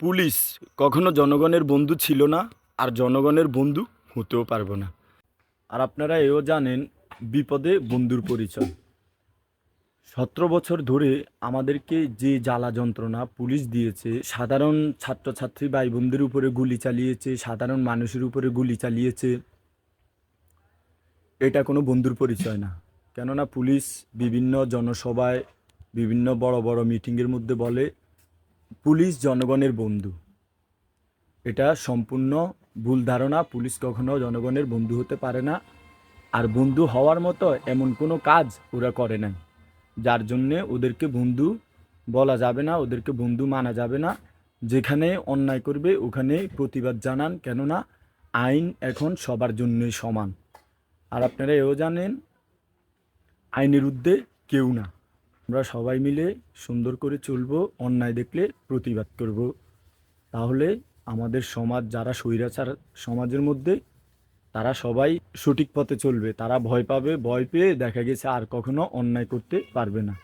Police কখনো জনগণের বন্ধু ছিল না আর জনগণের বন্ধু হতেও পারব না। আর আপনারা এও জানেন, বিপদে বন্ধুর পরিচয়। সতেরো বছর ধরে আমাদেরকে যে জ্বালা যন্ত্রণা পুলিশ দিয়েছে, সাধারণ ছাত্রছাত্রী ভাই বোনদের উপরে গুলি চালিয়েছে, সাধারণ মানুষের উপরে গুলি চালিয়েছে, এটা কোনো বন্ধুর পরিচয় না। কেননা পুলিশ বিভিন্ন জনসভায় বিভিন্ন বড় বড় মিটিংয়ের মধ্যে বলে পুলিশ জনগণের বন্ধু। এটা সম্পূর্ণ ভুল ধারণা। পুলিশ কখনো জনগণের বন্ধু হতে পারে না। আর বন্ধু হওয়ার মতো এমন কোনো কাজ ওরা করে নাই। যার জন্যে ওদেরকে বন্ধু বলা যাবে না, ওদেরকে বন্ধু মানা যাবে না। যেখানে অন্যায় করবে, ওখানে প্রতিবাদ জানান। কেননা আইন এখন সবার জন্যই সমান। আর আপনারা এও জানেন, আইনের ঊর্ধ্বে কেউ না। আমরা সবাই মিলে সুন্দর করে চলব, অন্যায় দেখলে প্রতিবাদ করব। তাহলে আমাদের সমাজ, যারা স্বৈরাচার সমাজের মধ্যে, তারা সবাই সঠিক পথে চলবে। তারা ভয় পাবে, ভয় পেয়ে দেখা গেছে আর কখনো অন্যায় করতে পারবে না।